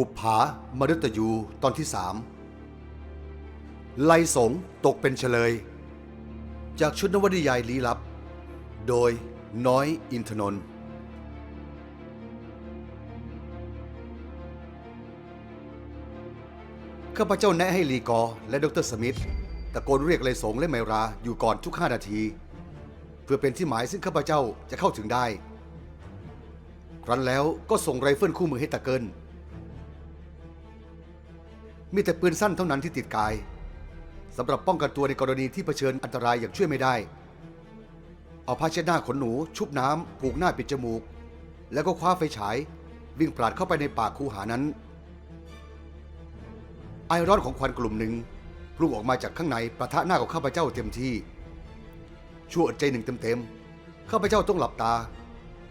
หุบผามฤตยูตอนที่สามไลสงตกเป็นเฉลย จากชุดนวนิยายลี้ลับ โดยน้อยอินทนนท์ข้าพเจ้าแนะให้ลีกอและดรสมิธตะโกนเรียกไลสงและไมราอยู่ก่อนทุกห้านาที เพื่อเป็นที่หมายซึ่งข้าพเจ้าจะเข้าถึงได้ ครั้นแล้วก็ส่งไรเฟิลคู่มือให้ตะเกิน มีแต่ปืนสั้นเท่านั้นที่ติดกายสำหรับป้องกันตัวในกรณีที่เผชิญอันตรายอย่างช่วยไม่ได้ เอาผ้าเช็ดหน้าขนหนู ชุบน้ำผูกหน้าปิดจมูก แล้วก็คว้าไฟฉาย วิ่งปราดเข้าไปในป่าคูหานั้น ไอรอนของควันกลุ่มหนึ่งพุ่งออกมาจากข้างในประทะหน้าของข้าพเจ้าเต็มที่ ชั่วอดใจหนึ่งเต็มๆข้าพเจ้าต้องหลับตา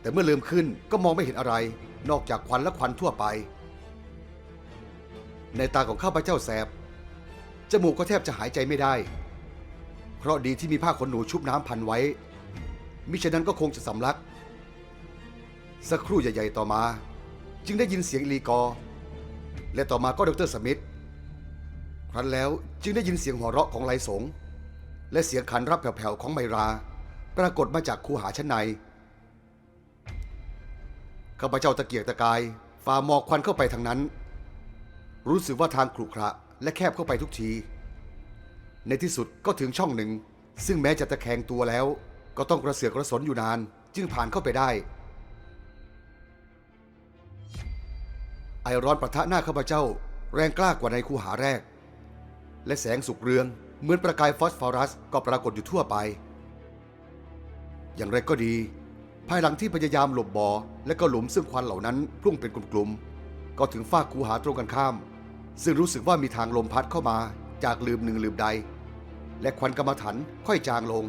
แต่เมื่อลืมขึ้นก็มองไม่เห็นอะไร นอกจากควันและควันทั่วไป ในตาของข้าพเจ้าแสบ จมูกก็แทบจะหายใจไม่ได้ เพราะดีที่มีผ้าขนหนูชุบน้ำพันไว้ มิฉะนั้นก็คงจะสำลัก สักครู่ใหญ่ๆต่อมา จึงได้ยินเสียงลีกอ และต่อมาก็ดรสมิธ ครั้นแล้วจึงได้ยินเสียงหัวเราะของไลสง และเสียงขันรับแผ่วๆของไมรา ปรากฏมาจากคูหาชั้นใน ข้าพเจ้าตะเกียกตะกายฝ่าหมอกควันเข้าไปทางนั้น รู้สึกว่าทางขรุขระและแคบเข้าไปทุกที ในที่สุดก็ถึงช่องหนึ่ง ซึ่งแม้จะตะแคงตัวแล้ว ก็ต้องกระเสือกกระสนอยู่นาน จึงผ่านเข้าไปได้ ไอร้อนประทะหน้าข้าพเจ้า แรงกล้ากว่าในคูหาแรก และแสงสุกเรืองเหมือนประกายฟอสฟอรัสก็ปรากฏอยู่ทั่วไป อย่างไรก็ดี ภายหลังที่พยายามหลบบ่อและก็หลุมซึ่งควันเหล่านั้นพุ่งเป็นกลุ่มๆ ก็ถึงฟากคูหาตรงกันข้าม ซึ่งรู้สึกว่ามีทางลมพัดเข้ามาจากลืมหนึ่งลืมใด และควันกรรมฐานค่อยจางลง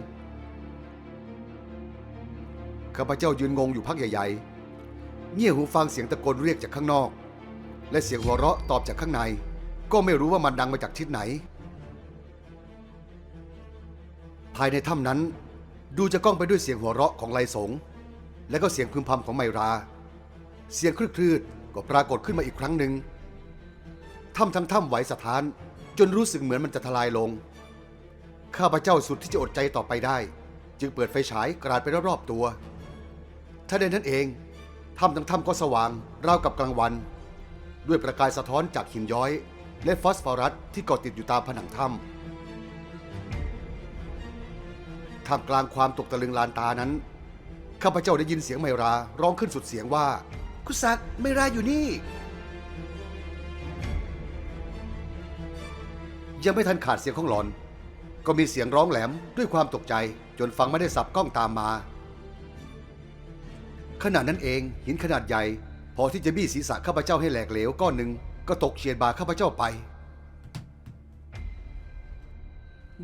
ข้าพเจ้ายืนงงอยู่พักใหญ่ๆ เงี่ยหูฟังเสียงตะโกนเรียกจากข้างนอก และเสียงหัวเราะตอบจากข้างใน ก็ไม่รู้ว่ามันดังมาจากทิศไหน ภายในถ้ำนั้น ดูจะก้องไปด้วยเสียงหัวเราะของไลสง และก็เสียงพึมพำของไมรา เสียงคลืดๆ ก็ปรากฏขึ้นมาอีกครั้งหนึ่งถ้ำทั้งถ้ำไหวสะท้าน จนรู้สึกเหมือนมันจะทลายลง ข้าพเจ้าสุดที่จะอดใจต่อไปได้ จึงเปิดไฟฉายกราดไปรอบๆตัวถ้าในนั้นเองถ้ำทั้งถ้ำก็สว่างราวกับกลางวัน ด้วยประกายสะท้อนจากหินย้อย และฟอสฟอรัสที่เกาะติดอยู่ตามผนังถ้ำท่ามกลางความตกตะลึงลานตานั้นข้าพเจ้าได้ยินเสียงไมราร้องขึ้นสุดเสียงว่า คุณศักไม่ราอยู่นี่ ยังไม่ทันขาดเสียงของหลอน ก็มีเสียงร้องแหลมด้วยความตกใจจนฟังไม่ได้สับกล้องตามมา ขณะนั้นเองหินขนาดใหญ่ พอที่จะบี้ศีรษะข้าพเจ้าให้แหลกเหลวก้อนหนึ่งก็ตกเฉียดบ่าข้าพเจ้าไป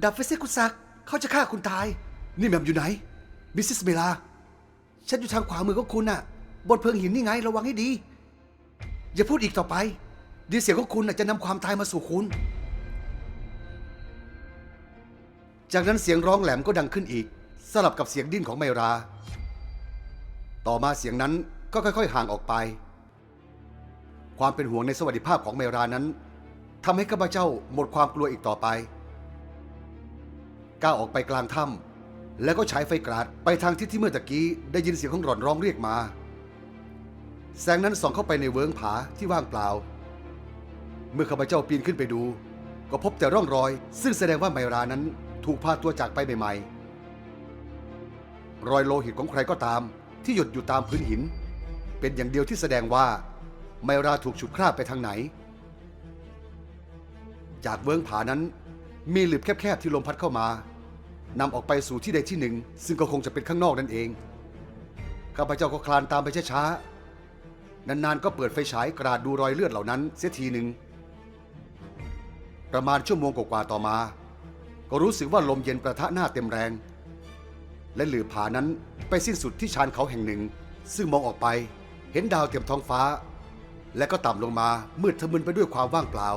ดับไฟเสียคุณศักเขาจะฆ่าคุณตาย นี่แหมมอยู่ไหนบิสซิสเมลา ฉันอยู่ทางขวามือของคุณน่ะ บนเพิงหินนี่ไงระวังให้ดี อย่าพูดอีกต่อไป ดีเสียงของคุณน่ะจะนำความตายมาสู่คุณ จากนั้นเสียงร้องแหลมก็ดังขึ้นอีก สลับกับเสียงดิ้นของไมรา ต่อมาเสียงนั้นก็ค่อยๆห่างออกไป ความเป็นห่วงในสวัสดิภาพของไมรานั้นทำให้ข้าพเจ้าหมดความกลัวอีกต่อไปก้าวออกไปกลางถ้ำแล้วก็ฉายไฟกราดไปทางทิศที่เมื่อตะกี้ได้ยินเสียงของหล่อนร้องเรียกมา แสงนั้นส่องเข้าไปในเวิงผาที่ว่างเปล่า เมื่อข้าพเจ้าปีนขึ้นไปดู ก็พบแต่ร่องรอย ซึ่งแสดงว่าไมรานั้นถูกพาตัวจากไปใหม่ๆ รอยโลหิตของใครก็ตามที่หยดอยู่ตามพื้นหิน เป็นอย่างเดียวที่แสดงว่าไมราถูกฉุดคร่าไปทางไหน จากเวิงผานั้นมีหลืบแคบๆที่ลมพัดเข้ามานำออกไปสู่ที่ใดที่หนึ่ง ซึ่งก็คงจะเป็นข้างนอกนั่นเองข้าพเจ้าก็คลานตามไปช้าๆ นานๆก็เปิดไฟฉายกราดดูรอยเลือดเหล่านั้นเสียทีหนึ่งประมาณชั่วโมงกว่าๆต่อมา ก็รู้สึกว่าลมเย็นประทะหน้าเต็มแรง และหลืบผานั้นไปสิ้นสุดที่ชานเขาแห่งหนึ่ง ซึ่งมองออกไปเห็นดาวเต็มท้องฟ้า และก็ต่ำลงมามืดทะมึนไปด้วยความว่างเปล่า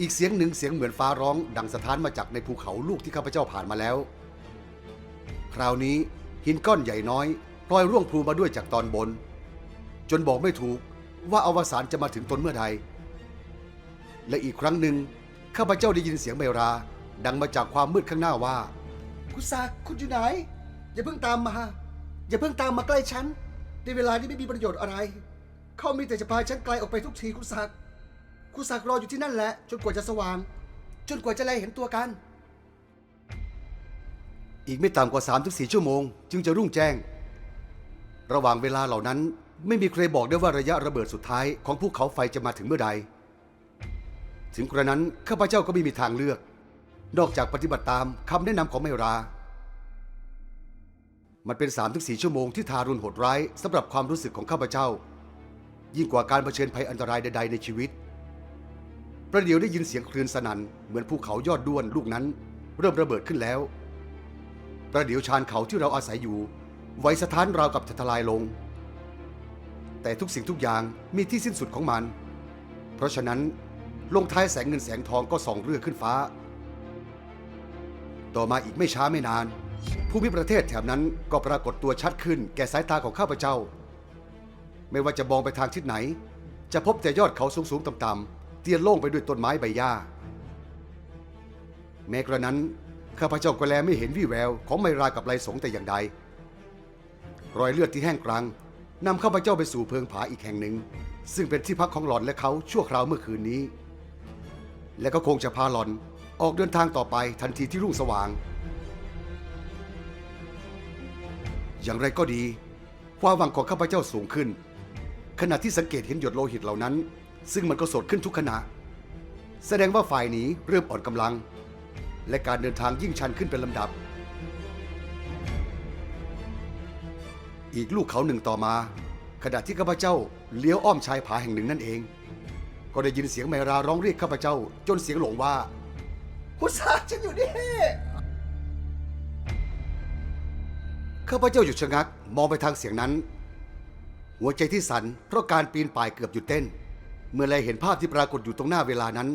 อีกเสียงหนึ่งเสียงเหมือนฟ้าร้องดังสะท้านมาจากในภูเขาลูกที่ข้าพเจ้าผ่านมาแล้ว คราวนี้หินก้อนใหญ่น้อยพลอยร่วงพลูมาด้วยจากตอนบน จนบอกไม่ถูกว่าอวสานจะมาถึงตนเมื่อใด และอีกครั้งหนึ่งข้าพเจ้าได้ยินเสียงไมรา ดังมาจากความมืดข้างหน้าว่า คุณซากคุณอยู่ไหน อย่าเพิ่งตามมา อย่าเพิ่งตามมาใกล้ฉัน ในเวลาที่ไม่มีประโยชน์อะไร เขามีแต่จะพาฉันไกลออกไปทุกทีคุณซากคุณซากรออยู่ที่นั่นแหละ จนกว่าจะสว่าง จนกว่าจะไล่เห็นตัวกัน อีกไม่ต่ำกว่า3าถึงสชั่วโมง จึงจะรุ่งแจ้ง ระหว่างเวลาเหล่านั้น ไม่มีใครบอกได้ว่าระยะระเบิดสุดท้ายของภูเขาไฟจะมาถึงเมื่อใด ถึงกระนั้นข้าพเจ้าก็ไม่มีทางเลือก นอกจากปฏิบัติตามคำแนะนำของไมรา มันเป็น3าถึงสชั่วโมงที่ทารุณโหดร้ายสำหรับความรู้สึกของข้าพเจ้า ยิ่งกว่าการเผชิญภัยอันตรายใด ๆ ในชีวิต ประเดี๋ยวได้ยินเสียงคลื่นสนั่นเหมือนภูเขายอดด้วนลูกนั้น เริ่มระเบิดขึ้นแล้ว ประเดี๋ยวชานเขาที่เราอาศัยอยู่ไหวสถานราวกับจะทลายลง แต่ทุกสิ่งทุกอย่างมีที่สิ้นสุดของมัน เพราะฉะนั้นลงท้ายแสงเงินแสงทองก็ส่องเรือขึ้นฟ้า ต่อมาอีกไม่ช้าไม่นาน ภูมิประเทศแถบนั้นก็ปรากฏตัวชัดขึ้นแก่สายตาของข้าพเจ้า ไม่ว่าจะมองไปทางทิศไหน จะพบแต่ยอดเขาสูงๆต่ำๆเตียนโล่งไปด้วยต้นไม้ใบหญ้า แม้กระนั้นข้าพเจ้าก็แลไม่เห็นวี่แววของไมรากับไลสงแต่อย่างใด รอยเลือดที่แห้งกรัง นำข้าพเจ้าไปสู่เพิงผาอีกแห่งหนึ่ง ซึ่งเป็นที่พักของหลอนและเขาชั่วคราวเมื่อคืนนี้ และก็คงจะพาหลอนออกเดินทางต่อไปทันทีที่รุ่งสว่าง อย่างไรก็ดี ความหวังของข้าพเจ้าสูงขึ้น ขณะที่สังเกตเห็นหยดโลหิตเหล่านั้น ซึ่งมันก็สดขึ้นทุกขณะ แสดงว่าฝ่ายนี้เริ่มอ่อนกำลัง และการเดินทางยิ่งชันขึ้นเป็นลำดับ อีกลูกเขาหนึ่งต่อมา ขณะที่ข้าพเจ้าเลี้ยวอ้อมชายผาแห่งหนึ่งนั่นเอง ก็ได้ยินเสียงไมราร้องเรียกข้าพเจ้า จนเสียงหลงว่าพุทธาฉันอยู่นี่ข้าพเจ้าหยุดชะงักมองไปทางเสียงนั้น หัวใจที่สั่นเพราะการปีนป่ายเกือบหยุดเต้น เมื่อไลเห็นภาพที่ปรากฏอยู่ตรงหน้าเวลานั้น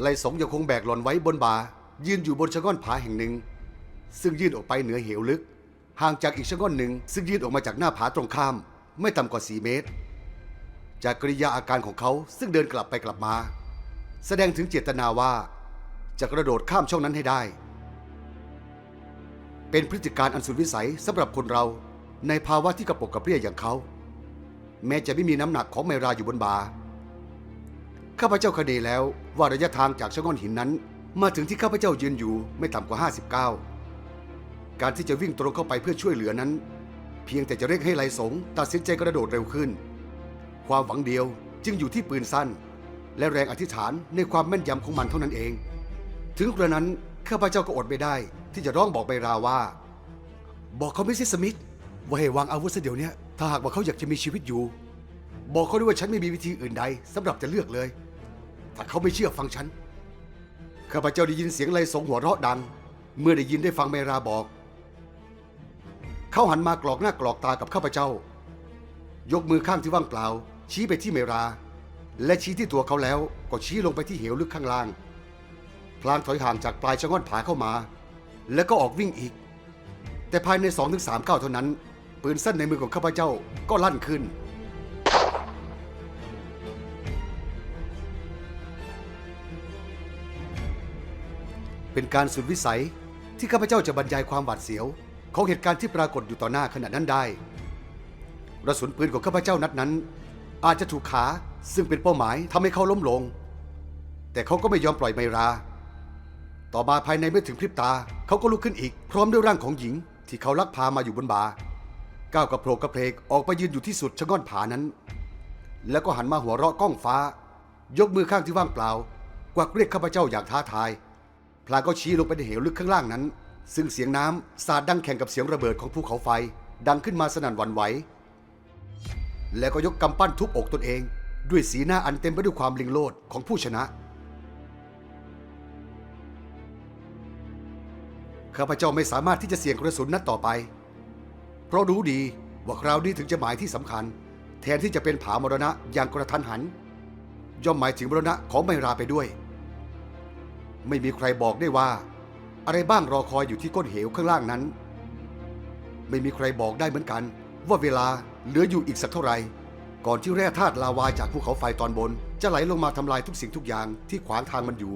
ไลสงยังคงแบกหลอนไว้บนบ่ายืนอยู่บนชะง่อนผาแห่งหนึ่ง ซึ่งยื่นออกไปเหนือเหวลึก ห่างจากอีกชะง่อนหนึ่งซึ่งยื่นออกมาจากหน้าผาตรงข้าม ไม่ต่ำกว่า 4 เมตร จากกริยาอาการของเขาซึ่งเดินกลับไปกลับมา แสดงถึงเจตนาว่า จะกระโดดข้ามช่องนั้นให้ได้ เป็นพฤติการอันสุดวิสัยสำหรับคนเราในภาวะที่กระปกกระเปรี้ยอย่างเขา แม้จะไม่มีน้ำหนักของไมราอยู่บนบาข้าพเจ้าคดีแล้วว่าระยะทางจากชะง่อนหินนั้น มาถึงที่ข้าพเจ้ายืนอยู่ไม่ต่ำกว่า 59 การที่จะวิ่งตรงเข้าไปเพื่อช่วยเหลือนั้น เพียงแต่จะเร่งให้ไหลสงตัดสินใจกระโดดเร็วขึ้น ความหวังเดียวจึงอยู่ที่ปืนสั้น และแรงอธิษฐานในความแม่นยำของมันเท่านั้นเอง ถึงกระนั้นข้าพเจ้าก็อดไม่ได้ ที่จะร้องบอกไบราว่า บอกเขาไม่ใช่สมิธว่าให้วางอาวุธซะเดี๋ยวนี้ถ้าหากว่าเขาอยากจะมีชีวิตอยู่ บอกเขาด้วยว่าฉันไม่มีวิธีอื่นใดสำหรับจะเลือกเลย ถ้าเขาไม่เชื่อฟังฉันข้าพเจ้าได้ยินเสียงไลสงหัวเราะดัง เมื่อได้ยินได้ฟังเมราบอก เขาหันมากรอกหน้ากรอกตากับข้าพเจ้า ยกมือข้างที่ว่างเปล่า ชี้ไปที่เมรา และชี้ที่ตัวเขาแล้วก็ชี้ลงไปที่เหวลึกข้างล่าง พลางถอยห่างจากปลายชะง่อนผาเข้ามา แล้วก็ออกวิ่งอีก แต่ภายใน2อถึงสามก้าวเท่านั้น ปืนสั้นในมือของข้าพเจ้าก็ลั่นขึ้นเป็นการสุดวิสัยที่ข้าพเจ้าจะบรรยายความหวาดเสียว ของเหตุการณ์ที่ปรากฏอยู่ต่อหน้าขณะนั้นได้กระสุนปืนของข้าพเจ้านัดนั้น อาจจะถูกขาซึ่งเป็นเป้าหมายทำให้เขาล้มลง แต่เขาก็ไม่ยอมปล่อยไมรา ต่อมาภายในไม่ถึงพริบตาเขาก็ลุกขึ้นอีก พร้อมด้วยร่างของหญิง ที่เขาลักพามาอยู่บนบาก้าวกระโผลกกระเพลกออกไปยืนอยู่ที่สุดชะง่อนผานั้น แล้วก็หันมาหัวเราะก้องฟ้า ยกมือข้างที่ว่างเปล่า กวักเรียกข้าพเจ้าอย่างท้าทาย พลางก็ชี้ลงไปในเหวลึกข้างล่างนั้น ซึ่งเสียงน้ำสาดดังแข่งกับเสียงระเบิดของภูเขาไฟ ดังขึ้นมาสนั่นหวั่นไหว แล้วก็ยกกำปั้นทุบอกตนเอง ด้วยสีหน้าอันเต็มไปด้วยความลิงโลดของผู้ชนะ ข้าพเจ้าไม่สามารถที่จะเสี่ยงกระสุนนัดต่อไป เพราะรู้ดีว่าคราวนี้ถึงจะหมายที่สำคัญ แทนที่จะเป็นผามรณะอย่างกระทันหัน ย่อมหมายถึงมรณะของไมราไปด้วย ไม่มีใครบอกได้ว่า อะไรบ้างรอคอยอยู่ที่ก้นเหวข้างล่างนั้น ไม่มีใครบอกได้เหมือนกัน ว่าเวลาเหลืออยู่อีกสักเท่าไหร่ก่อนที่แร่ธาตุลาวาจากภูเขาไฟตอนบน จะไหลลงมาทำลายทุกสิ่งทุกอย่างที่ขวางทางมันอยู่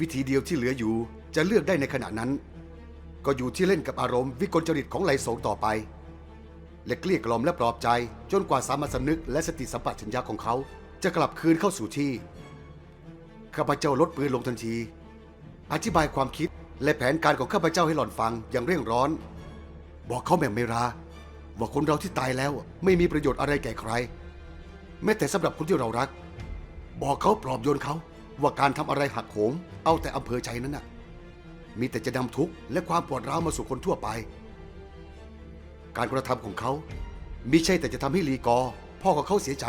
วิธีเดียวที่เหลืออยู่จะเลือกได้ในขณะนั้น ก็อยู่ที่เล่นกับอารมณ์วิกลจริตของไหลโสงต่อไป และเกลี้ยกล่อมและปลอบใจจนกว่าสามัญสำนึกและสติสัมปชัญญะของเขา จะกลับคืนเข้าสู่ที่ข้าพเจ้าลดปืนลงทันที อธิบายความคิดและแผนการของข้าพเจ้าให้หล่อนฟังอย่างเร่งร้อน บอกเขาแม่เมราว่าคนเราที่ตายแล้วไม่มีประโยชน์อะไรแก่ใคร แม้แต่สำหรับคนที่เรารัก บอกเขาปลอบโยนเขาว่าการทำอะไรหักโหมเอาแต่อำเภอใจนั้นน่ะ มีแต่จะนำทุกข์และความปวดร้าวมาสู่คนทั่วไป การกระทำของเขามิใช่แต่จะทำให้ลีกอ พ่อของเขาเสียใจ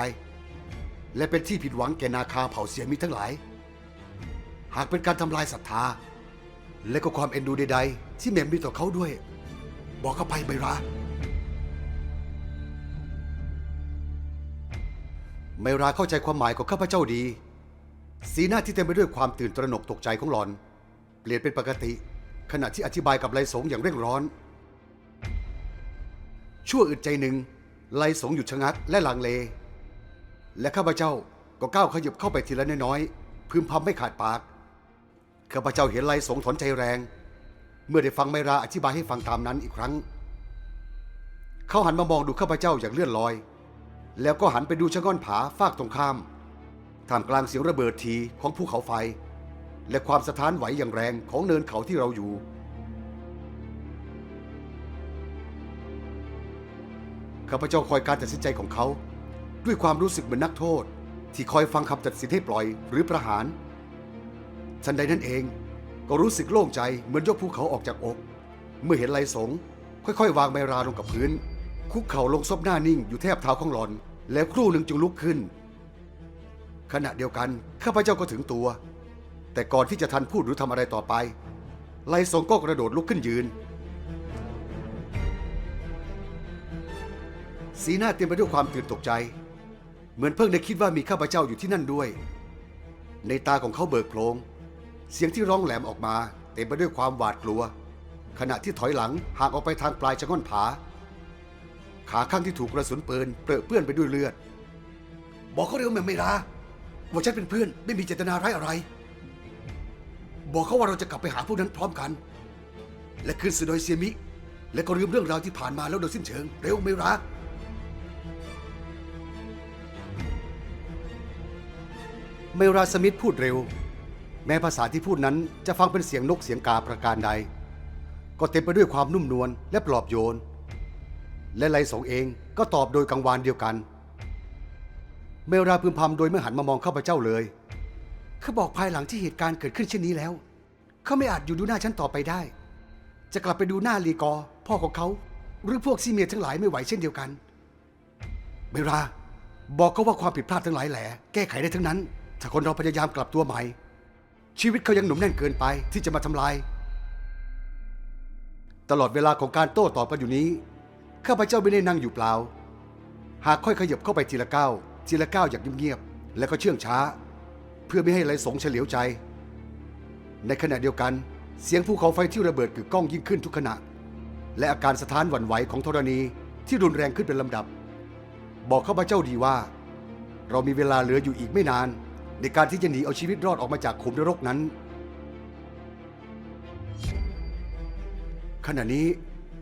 และเป็นที่ผิดหวังแก่นาคาเผ่าเสียมิทั้งหลาย หากเป็นการทำลายศรัทธา และก็ความเอ็นดูใดๆ ที่แม่มีต่อเขาด้วย บอกเขาไปไมราไมราเข้าใจความหมายของข้าพเจ้าดี สีหน้าที่เต็มไปด้วยความตื่นตระหนกตกใจของหลอน เปลี่ยนเป็นปกติ ขณะที่อธิบายกับไลสงอย่างเร่งร้อน ชั่วอึดใจหนึ่งไลสงหยุดชะงักและลังเล และข้าพเจ้าก็ก้าวขยับเข้าไปทีละน้อยๆพึมพำไม่ขาดปาก ข้าพเจ้าเห็นไลสงถอนใจแรง เมื่อได้ฟังไมราอธิบายให้ฟังตามนั้นอีกครั้ง เขาหันมามองดูข้าพเจ้าอย่างเลื่อนลอย แล้วก็หันไปดูชะง่อนผาฟากตรงข้ามท่ามกลางเสียงระเบิดทีของภูเขาไฟ และความสะท้านไหวอย่างแรงของเนินเขาที่เราอยู่ ข้าพเจ้าคอยการตัดสินใจของเขา ด้วยความรู้สึกเหมือนนักโทษ ที่คอยฟังคำตัดสินให้ปล่อยหรือประหาร ทันใดนั้นเอง ก็รู้สึกโล่งใจเหมือนยกภูเขาออกจากอก เมื่อเห็นไลสงค่อยๆ วางไมราลงกับพื้น คุกเข่าลงซบหน้านิ่งอยู่แทบเท้าของหลอน แล้วครู่หนึ่งจึงลุกขึ้น ขณะเดียวกันข้าพเจ้าก็ถึงตัว แต่ก่อนที่จะทันพูดหรือทำอะไรต่อไปไลสงก็กระโดดลุกขึ้นยืน สีหน้าเต็มไปด้วยความตื่นตกใจ เหมือนเพิ่งได้คิดว่ามีข้าพเจ้าอยู่ที่นั่นด้วย ในตาของเขาเบิกโพลง เสียงที่ร้องแหลมออกมา เต็มไปด้วยความหวาดกลัว ขณะที่ถอยหลังห่างออกไปทางปลายชะง่อนผา ขาข้างที่ถูกกระสุนปืนเปรอะเปื้อนไปด้วยเลือด บอกเขาเร็วแม่ไม่ลาว่าฉันเป็นเพื่อนไม่มีเจตนาร้ายอะไร บอกเขาว่าเราจะกลับไปหาพวกนั้นพร้อมกัน และคืนสุดอยเซียมิ และก็ลืมเรื่องราวที่ผ่านมาแล้วโดยสิ้นเชิงเร็วไม่รักเมราสมิธพูดเร็ว แม้ภาษาที่พูดนั้นจะฟังเป็นเสียงนกเสียงกาประการใด ก็เต็มไปด้วยความนุ่มนวลและปลอบโยน และไลสงเองก็ตอบโดยกังวานเดียวกัน เมราพึมพำโดยไม่หันมามองข้าพเจ้าเลยเขาบอกภายหลังที่เหตุการณ์เกิดขึ้นเช่นนี้แล้ว เขาไม่อาจอยู่ดูหน้าฉันต่อไปได้ จะกลับไปดูหน้าลีกอ พ่อของเขา หรือพวกซีเมียทั้งหลายไม่ไหวเช่นเดียวกัน เมรา บอกเขาว่าความผิดพลาดทั้งหลายแหล่แก้ไขได้ทั้งนั้น ถ้าคนเราพยายามกลับตัวใหม่ ชีวิตเขายังหนุ่มแน่นเกินไปที่จะมาทำลาย ตลอดเวลาของการโต้ตอบกันอยู่นี้ ข้าพเจ้าไม่ได้นั่งอยู่เปล่า หากค่อยขยับเข้าไปทีละก้าวทีละก้าวอย่างเงียบๆและก็เชื่องช้า เพื่อไม่ให้ไหลสงเฉลียวใจ ในขณะเดียวกัน เสียงภูเขาไฟที่ระเบิดกึกก้องยิ่งขึ้นทุกขณะ และอาการสะท้านหวั่นไหวของธรณีที่รุนแรงขึ้นเป็นลำดับ บอกข้าพเจ้าดีว่า เรามีเวลาเหลืออยู่อีกไม่นาน ในการที่จะหนีเอาชีวิตรอดออกมาจากขุมนรกนั้น ขณะนี้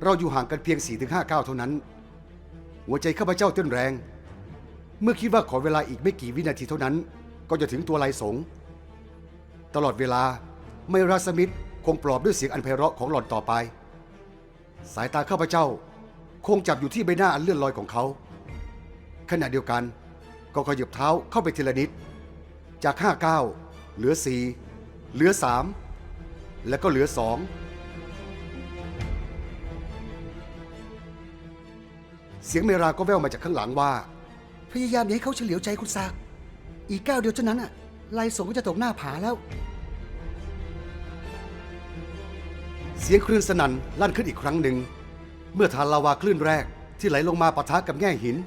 เราอยู่ห่างกันเพียง 4-5ก้าวเท่านั้น หัวใจข้าพเจ้าเต้นแรง เมื่อคิดว่าขอเวลาอีกไม่กี่วินาทีเท่านั้น ก็จะถึงตัวไลสง ตลอดเวลาไมราสมิธคงปลอบด้วยเสียงอันไพเราะของหล่อนต่อไป สายตาข้าพเจ้าคงจับอยู่ที่ใบหน้าอันเลื่อนลอยของเขา ขณะเดียวกันก็ขยับเท้าเข้าไปทีละนิด จากห้าก้าเหลือสี่เหลือสามแล้วก็เหลือสองเสียงเมราก็แว่วมาจากข้างหลังว่า พยายามอย่าให้เขาเฉลียวใจคุณซาก อีกก้าวเดียวเท่านั้นอะไลสงก็จะตกหน้าผาแล้ว เสียงคลื่นสนั่นลั่นขึ้นอีกครั้งหนึ่ง เมื่อทานลาวาคลื่นแรกที่ไหลลงมาปะทะกับแง่หิน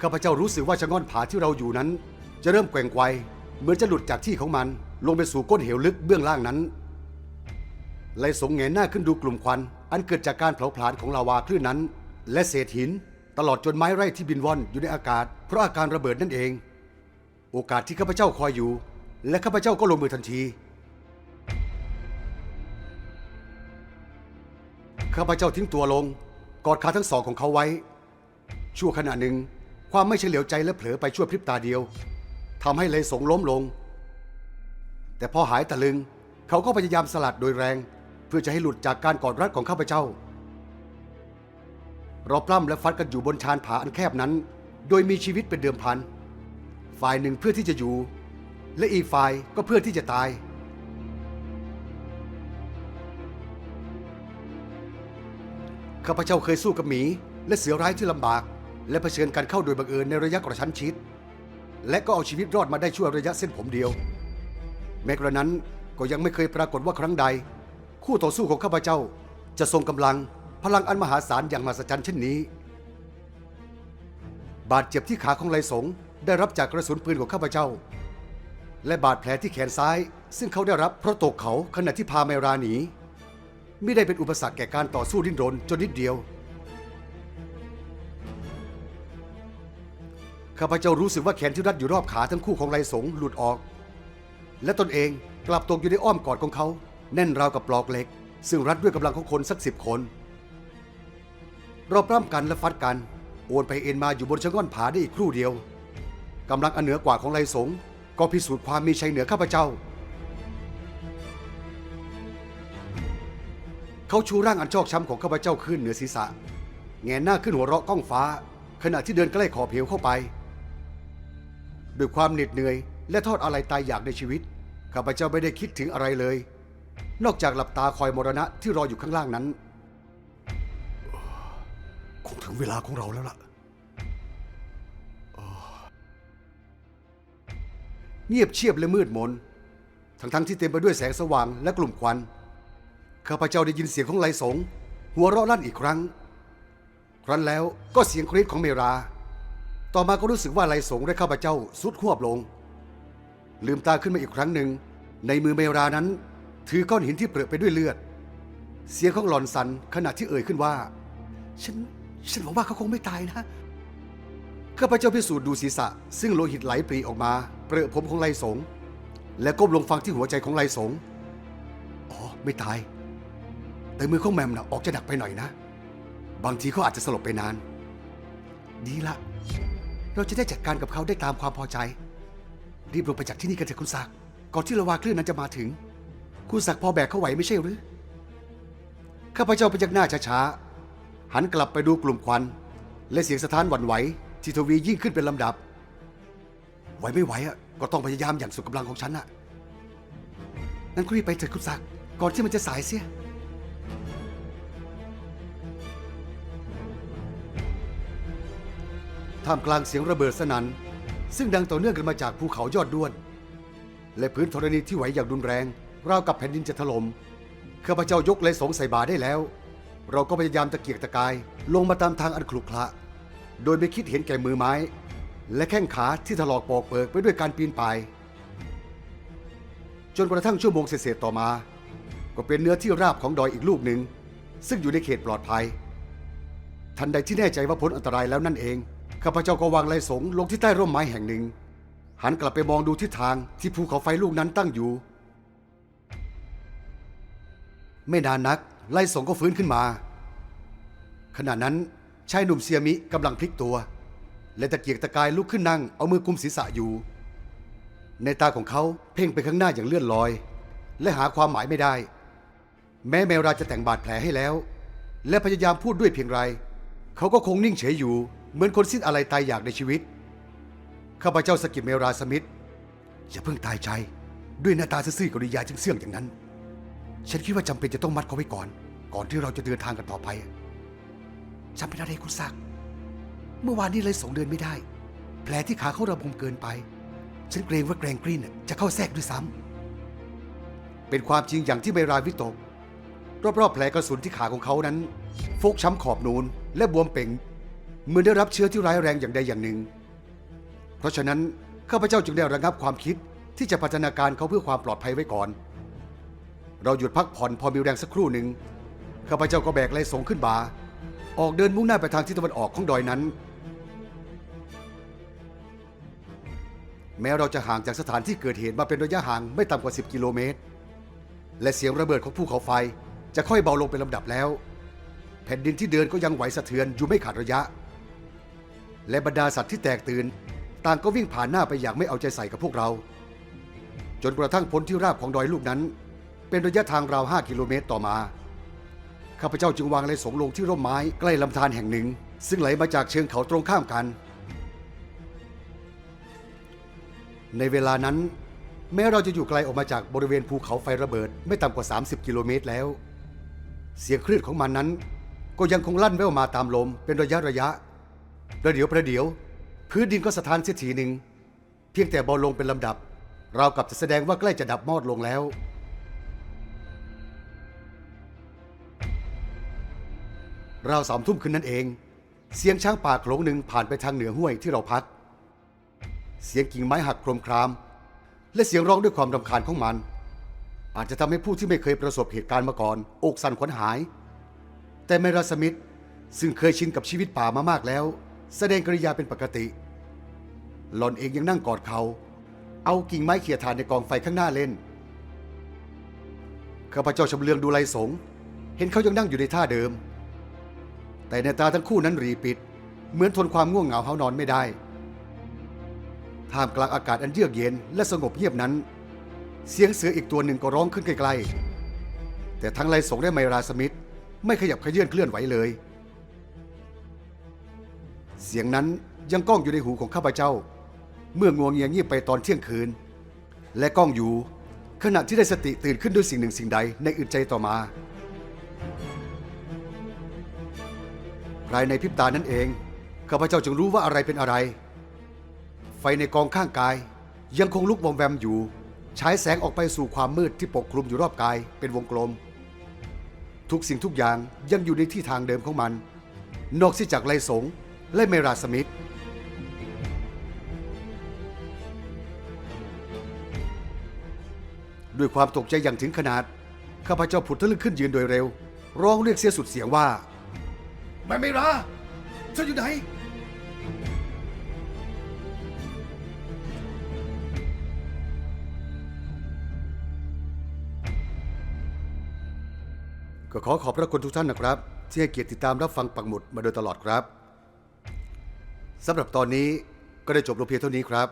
ข้าพเจ้ารู้สึกว่าชะง่อนผาที่เราอยู่นั้น จะเริ่มแกว่งไกวเหมือนจะหลุดจากที่ของมัน ลงไปสู่ก้นเหวลึกเบื้องล่างนั้นไลสงแงนหน้าขึ้นดูกลุ่มควัน อันเกิดจากการเผาผลาญของลาวาคลื่นนั้น และเศษหิน ตลอดจนไม้ไร่ที่บินว่อนอยู่ในอากาศ เพราะอาการระเบิดนั่นเอง โอกาสที่ข้าพเจ้าคอยอยู่ และข้าพเจ้าก็ลงมือทันทีข้าพเจ้าทิ้งตัวลง กอดขาทั้งสองของเขาไว้ ชั่วขณะหนึ่ง ความไม่เฉลียวใจและเผลอไปชั่วพริบตาเดียว ทำให้เลยสงล้มลง แต่พอหายตะลึง เขาก็พยายามสลัดโดยแรง เพื่อจะให้หลุดจากการกอดรัดของข้าพเจ้า เราปล้ำและฟัดกันอยู่บนชานผาอันแคบนั้น โดยมีชีวิตเป็นเดิมพัน ฝ่ายหนึ่งเพื่อที่จะอยู่ และอีกฝ่ายก็เพื่อที่จะตายข้าพเจ้าเคยสู้กับหมี และเสือร้ายที่ลำบาก และเผชิญกันเข้าโดยบังเอิญในระยะกระชั้นชิด และก็เอาชีวิตรอดมาได้ชั่วระยะเส้นผมเดียว แม้กระนั้นก็ยังไม่เคยปรากฏว่าครั้งใด คู่ต่อสู้ของข้าพเจ้าจะทรงกำลังพลังอันมหาศาลอย่างมหัศจรรย์เช่นนี้ บาดเจ็บที่ขาของไลสงได้รับจากกระสุนปืนของข้าพเจ้า และบาดแผลที่แขนซ้าย ซึ่งเขาได้รับเพราะตกเขาขณะที่พาเมราหนีไม่ได้เป็นอุปสรรคแก่การต่อสู้ดิ้นรนจนนิดเดียว ข้าพเจ้ารู้สึกว่าแขนที่รัดอยู่รอบขาทั้งคู่ของไลสงหลุดออก และตนเองกลับตกอยู่ในอ้อมกอดของเขา แน่นราวกับปลอกเหล็ก ซึ่งรัดด้วยกำลังของคนสักสิบคน เราปล้ำกันและฟัดกัน โอนไปเอ็นมาอยู่บนชะง่อนผาได้อีกครู่เดียวกำลังอันเหนือกว่าของไลสงก็พิสูจน์ความมีชัยเหนือข้าพเจ้า เขาชูร่างอันชอกช้ำของข้าพเจ้าขึ้นเหนือศีรษะ แงนหน้าขึ้นหัวเราะก้องฟ้า ขณะที่เดินใกล้ขอบเหวเข้าไป ด้วยความเหน็ดเหนื่อย และทอดอะไรตายอยากในชีวิต ข้าพเจ้าไม่ได้คิดถึงอะไรเลย นอกจากหลับตาคอยมรณะที่รออยู่ข้างล่างนั้น คงถึงเวลาของเราแล้วล่ะ เงียบเชียบและมืดมน ทั้งๆที่เต็มไปด้วยแสงสว่างและกลุ่มควัน ข้าพเจ้าได้ยินเสียงของไลสง หัวเราะลั่นอีกครั้ง ครั้นแล้วก็เสียงกรีดของเมรา ต่อมาก็รู้สึกว่าไลสงและข้าพเจ้าสุดควบลง ลืมตาขึ้นมาอีกครั้งหนึ่ง ในมือเมรานั้น ถือก้อนหินที่เปรอะไปด้วยเลือด เสียงของหลอนสันขณะที่เอ่ยขึ้นว่า ฉัน ฉันหวังว่าเขาคงไม่ตายนะ ข้าพเจ้าพิสูจน์ดูศีรษะ ซึ่งโลหิตไหลปรีออกมา เปรอะผมของไลสง และก้มลงฟังที่หัวใจของไลสง อ๋อ ไม่ตาย แต่มือของแมมนะออกจะดักไปหน่อยนะ บางทีเขาอาจจะสลบไปนาน ดีละ เราจะได้จัดการกับเขาได้ตามความพอใจ รีบลงไปจากที่นี่กันเถอะคุณศักดิ์ก่อนที่ละวาคลื่นนั้นจะมาถึง คุณศักดิ์พอแบกเขาไหวไม่ใช่หรือข้าพเจ้าพยักหน้าช้าๆหันกลับไปดูกลุ่มควัน และเสียงสะท้านหวั่นไหวที่ทวียิ่งขึ้นเป็นลำดับ ไหวไม่ไหวอะก็ต้องพยายามอย่างสุดกำลังของฉันน่ะงั้นคุณรีบไปเถิดคุณศักดิ์ก่อนที่มันจะสายเสีย ท่ามกลางเสียงระเบิดสนัน่นซึ่งดังต่อเนื่องกันมาจากภูเขายอดด้วน และพื้นธรณีที่ไหวอย่างรุนแรง ราวกับแผ่นดินจะถลม่มข้าพเจ้ายกเลยสงใส่บาได้แล้ว เราก็พยายามตะเกียกตะกายลงมาตามทางอันขรุขระโดยไม่คิดเห็นแก่มือไม้ และแข้งขาที่ถลอกปอกเปิกไปด้วยการปีนป่าย จนกระทั่งชั่วโมงเศษต่อมา ก็เป็นเนื้อที่ราบของดอยอีกลูกหนึ่ง ซึ่งอยู่ในเขตปลอดภัย ทันใดที่แน่ใจว่าพ้นอันตรายแล้วนั่นเอง ข้าพเจ้าก็วางไลสงลงที่ใต้ร่มไม้แห่งหนึ่ง หันกลับไปมองดูทิศทางที่ภูเขาไฟลูกนั้นตั้งอยู่ ไม่นานนักไล่สงก็ฟื้นขึ้นมา ขณะนั้นชายหนุ่มเซียมิกำลังพลิกตัว และตะเกียกตะกายลุกขึ้นนั่งเอามือกุมศีรษะอยู่ ในตาของเขาเพ่งไปข้างหน้าอย่างเลื่อนลอย และหาความหมายไม่ได้ แม้แมวราจะแต่งบาดแผลให้แล้ว และพยายามพูดด้วยเพียงไร เขาก็คงนิ่งเฉยอยู่ เหมือนคนสิ้นอะไรตายอยากในชีวิต ข้าพเจ้าสกิดเมราสมิธอย่าเพิ่งตายใจด้วยหน้าตาซื่อๆกริยาจึงเสื่องอย่างนั้น ฉันคิดว่าจำเป็นจะต้องมัดเขาไว้ก่อน ก่อนที่เราจะเดินทางกันต่อไปจำเป็นอะไรคุณศักดิ์เมื่อวานนี้เลยสองเดือนไม่ได้ แผลที่ขาเขาระบมเกินไป ฉันเกรงว่าแกรงกรีนน่ะจะเข้าแทรกด้วยซ้ำเป็นความจริงอย่างที่เมราวิตกรอบๆแผลกระสุนที่ขาของเขานั้นฟกช้ำขอบนูนและบวมเป่ง เหมือนได้รับเชื้อที่ร้ายแรงอย่างใดอย่างหนึ่ง เพราะฉะนั้นข้าพเจ้าจึงได้ระงับความคิดที่จะพัฒนาการเขาเพื่อความปลอดภัยไว้ก่อน เราหยุดพักผ่อนพอมีแรงสักครู่หนึ่งข้าพเจ้าก็แบกไล่สงขึ้นบาออกเดินมุ่งหน้าไปทางทิศตะวันออกของดอยนั้น แม้เราจะห่างจากสถานที่เกิดเหตุมาเป็นระยะห่างไม่ต่ำกว่า 10 กิโลเมตร และเสียงระเบิดของภูเขาไฟจะค่อยเบาลงเป็นลำดับแล้ว แผ่นดินที่เดินก็ยังไหวสะเทือนอยู่ไม่ขาดระยะ และบรรดาสัตว์ที่แตกตื่น ต่างก็วิ่งผ่านหน้าไปอย่างไม่เอาใจใส่กับพวกเรา จนกระทั่งพ้นที่ราบของดอยลูกนั้น เป็นระยะทางราว5กิโลเมตรต่อมา ข้าพเจ้าจึงวางเลยสงลงที่ร่มไม้ใกล้ลำธารแห่งหนึ่ง ซึ่งไหลมาจากเชิงเขาตรงข้ามกัน ในเวลานั้น แม้เราจะอยู่ไกลออกมาจากบริเวณภูเขาไฟระเบิดไม่ต่ำกว่า 30 กิโลเมตรแล้ว เสียงคลื่นของมันนั้น ก็ยังคงลั่นแว่วมาตามลมเป็นระยะระยะ ประเดี๋ยวประเดี๋ยว พื้นดินก็สะท้านเสียทีหนึ่ง เพียงแต่เบาลงเป็นลำดับ เราวกับจะแสดงว่าใกล้จะดับมอดลงแล้วเราวสามทุ่มคืนนั่นเอง เสียงช้างป่าโขลงหนึ่งผ่านไปทางเหนือห้วยที่เราพัก เสียงกิ่งไม้หักโครมคราม และเสียงร้องด้วยความรำคาญของมัน อาจจะทำให้ผู้ที่ไม่เคยประสบเหตุการณ์มาก่อน อกสั่นขวัญหาย แต่เมราสมิธซึ่งเคยชินกับชีวิตป่ามามากแล้ว แสดงกริยาเป็นปกติ หล่อนเองยังนั่งกอดเขา เอากิ่งไม้เขี่ยทานในกองไฟข้างหน้าเล่น ข้าพเจ้าชำเลืองดูไลสง เห็นเขายังนั่งอยู่ในท่าเดิม แต่ในตาทั้งคู่นั้นรีปิด เหมือนทนความง่วงเหงาเฮานอนไม่ได้ ท่ามกลางอากาศอันเยือกเย็นและสงบเงียบนั้น เสียงเสืออีกตัวหนึ่งก็ร้องขึ้นไกลๆแต่ทั้งไลสงและไมราสมิธไม่ขยับขยื่นเคลื่อนไหวเลย เสียงนั้นยังก้องอยู่ในหูของข้าพเจ้า เมื่องวงเงียเงียบไปตอนเที่ยงคืน และก้องอยู่ ขณะที่ได้สติตื่นขึ้นด้วยสิ่งหนึ่งสิ่งใดในอึดใจต่อมาภายในพริบตานั้นเองข้าพเจ้าจึงรู้ว่าอะไรเป็นอะไร ไฟในกองข้างกาย ยังคงลุกวอมแวมอยู่ ฉายแสงออกไปสู่ความมืดที่ปกคลุมอยู่รอบกายเป็นวงกลม ทุกสิ่งทุกอย่างยังอยู่ในที่ทางเดิมของมัน นอกจากไลสง และเมราสมิธด้วยความตกใจอย่างถึงขนาด ข้าพเจ้าผุดทะลึกขึ้นยืนโดยเร็ว ร้องเรียกเสียสุดเสียงว่าไม่ไม่ราเธออยู่ไหน ก็ขอขอบพระคุณทุกท่านนะครับ ที่ให้เกียรติติดตามรับฟังปักหมุดมาโดยตลอดครับ สำหรับตอนนี้ก็ได้จบลงเพียงเท่านี้ครับ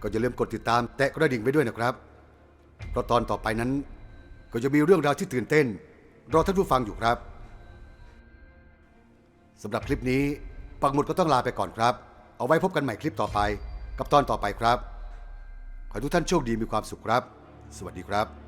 ก็อย่าลืมกดติดตามแตะกระดิ่งไว้ด้วยนะครับ เพราะตอนต่อไปนั้น ก็จะมีเรื่องราวที่ตื่นเต้น รอท่านผู้ฟังอยู่ครับสำหรับคลิปนี้ปักหมุดก็ต้องลาไปก่อนครับ เอาไว้พบกันใหม่คลิปต่อไป กับตอนต่อไปครับ ขอทุกท่านโชคดีมีความสุขครับ สวัสดีครับ